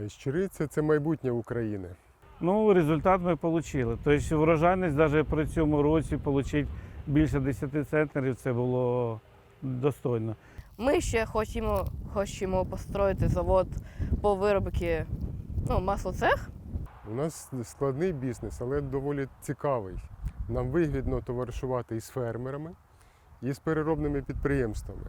Е, Щириця це майбутнє України. Ну, результат ми отримали. Тобто врожайність навіть при цьому році отримати більше 10 центнерів це було достойно. Ми ще хочемо, хочемо построїти завод по виробці ну, маслоцех. У нас складний бізнес, але доволі цікавий. Нам вигідно товаришувати із фермерами, і з переробними підприємствами.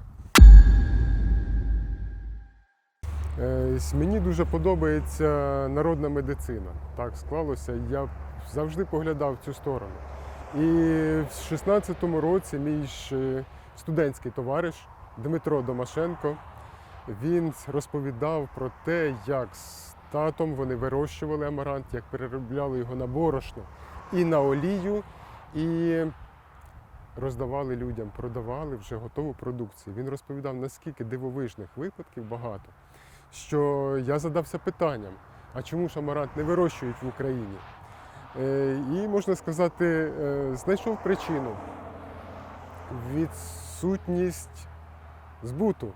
Мені дуже подобається народна медицина. Так склалося. Я завжди поглядав в цю сторону. І в 16-му році мій е, студентський товариш Дмитро Домашенко він розповідав про те, як з татом вони вирощували амарант, як переробляли його на борошно і на олію, і роздавали людям, продавали вже готову продукцію. Він розповідав, наскільки дивовижних випадків багато, що я задався питанням, а чому ж амарант не вирощують в Україні? Е, І можна сказати, е, знайшов причину відсутність збуту.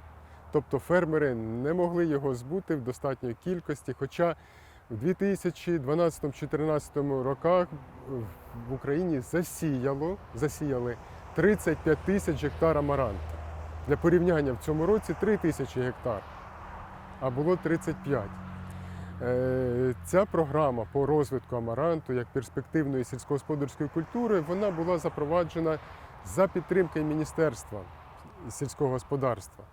Тобто фермери не могли його збути в достатньої кількості. Хоча в 2012-2014 роках в Україні засіяло, засіяли 35 тисяч гектар амаранту. Для порівняння в цьому році 3 тисячі гектар, а було 35. Е, Ця програма по розвитку амаранту як перспективної сільськогосподарської культури вона була запроваджена за підтримки Міністерства сільського господарства.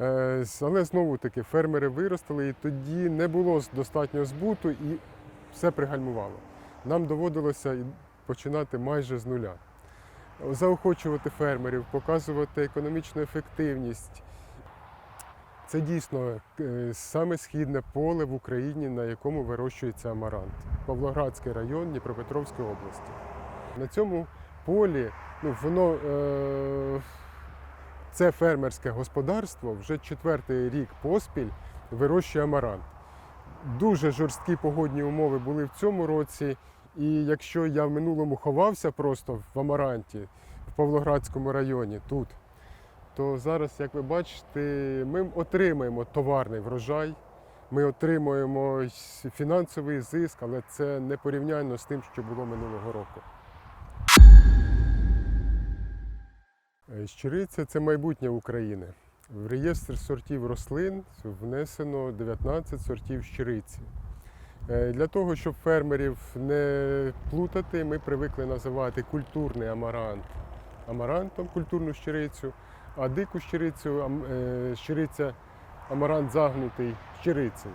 Е, Але знову таки фермери виростили, і тоді не було достатньо збуту і все пригальмувало. Нам доводилося починати майже з нуля. Заохочувати фермерів, показувати економічну ефективність. Це дійсно е, саме східне поле в Україні, на якому вирощується амарант. Павлоградський район Дніпропетровської області. На цьому полі ну, воно е, це фермерське господарство вже четвертий рік поспіль вирощує амарант. Дуже жорсткі погодні умови були в цьому році. І якщо я в минулому ховався просто в амаранті в Павлоградському районі тут, то зараз, як ви бачите, ми отримаємо товарний врожай, ми отримуємо фінансовий зиск, але це не порівнянно з тим, що було минулого року. Е, Щириця це майбутнє України. В реєстр сортів рослин внесено 19 сортів щириці. Е, Для того, щоб фермерів не плутати, ми привикли називати культурний амарант амарантом, культурну щирицю, а дику щирицю, е, щириця амарант загнутий щирицею.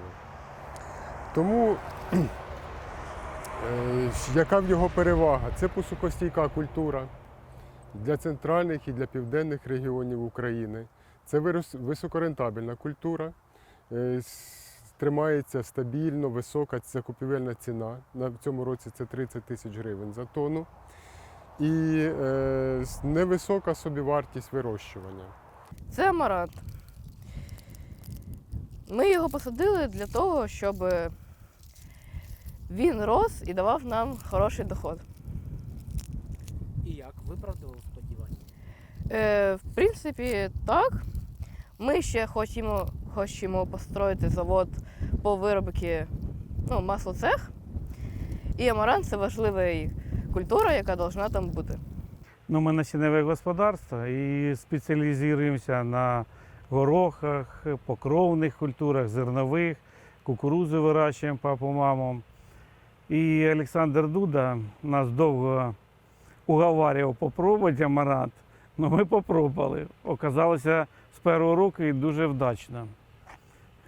Тому е, яка в його перевага? Це посухостійка культура для центральних і для південних регіонів України. Це високорентабельна культура, е, тримається стабільно, висока закупівельна ціна. На цьому році це 30 тисяч гривень за тонну. І е, невисока собівартість вирощування. Це амарант. Ми його посадили для того, щоб він рос і давав нам хороший доход. І як виправдував сподівання? Е, в принципі, так. Ми ще хочемо, хочемо построїти завод по виробці ну, маслоцех. І амарант це важлива культура, яка повинна там бути. Ну, ми насінневе господарство і спеціалізуємося на горохах, покровних культурах, зернових, кукурудзу вирощуємо папу маму. І Олександр Дуда нас довго уговарював попробувати амарант. Ну, ми попробували. Оказалося з першого року і дуже вдачно.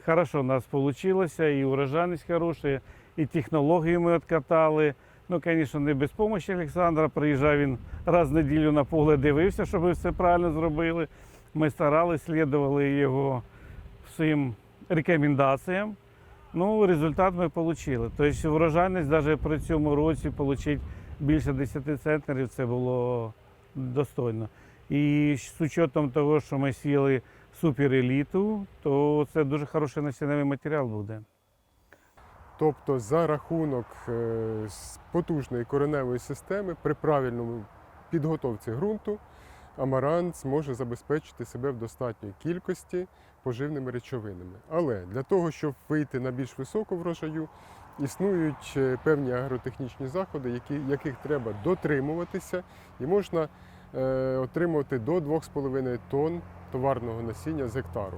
Хорошо у нас вийшло, і урожайність хороша, і технології ми відкатали. Ну, звісно, не без допомоги Олександра. Приїжджав він раз в неділю на поле, дивився, щоб ми все правильно зробили. Ми старалися, слідували його всім рекомендаціям. Ну, результат ми отримали. Тобто врожайність навіть при цьому році отримати більше 10 центнерів це було достойно. І з учетом того, що ми сіяли супереліту, то це дуже хороший насінневий матеріал буде. Тобто за рахунок е, потужної кореневої системи при правильному підготовці ґрунту амарант зможе забезпечити себе в достатньої кількості поживними речовинами. Але для того, щоб вийти на більш високу врожаю, існують е, певні агротехнічні заходи, які, яких треба дотримуватися, і можна е, отримувати до 2,5 тонн товарного насіння з гектару.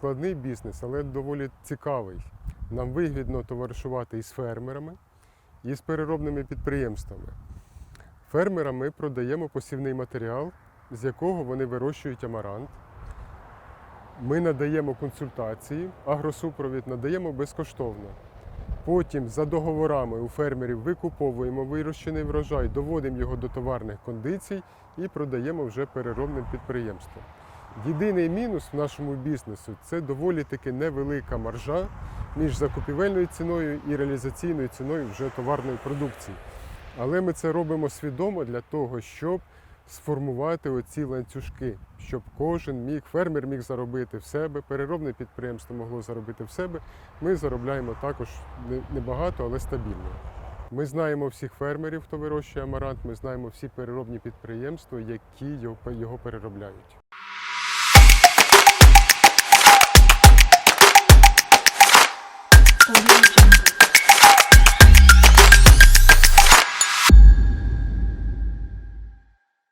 Складний бізнес, але доволі цікавий. Нам вигідно товаришувати із фермерами, і з переробними підприємствами. Фермерам ми продаємо посівний матеріал, з якого вони вирощують амарант. Ми надаємо консультації, агросупровід надаємо безкоштовно. Потім за договорами у фермерів викуповуємо вирощений врожай, доводимо його до товарних кондицій і продаємо вже переробним підприємствам. Єдиний мінус в нашому бізнесу це доволі таки невелика маржа між закупівельною ціною і реалізаційною ціною вже товарної продукції. Але ми це робимо свідомо для того, щоб сформувати оці ланцюжки, щоб кожен міг, фермер міг заробити в себе, переробне підприємство могло заробити в себе. Ми заробляємо також небагато, але стабільно. Ми знаємо всіх фермерів, хто вирощує амарант, ми знаємо всі переробні підприємства, які його переробляють. 我认识。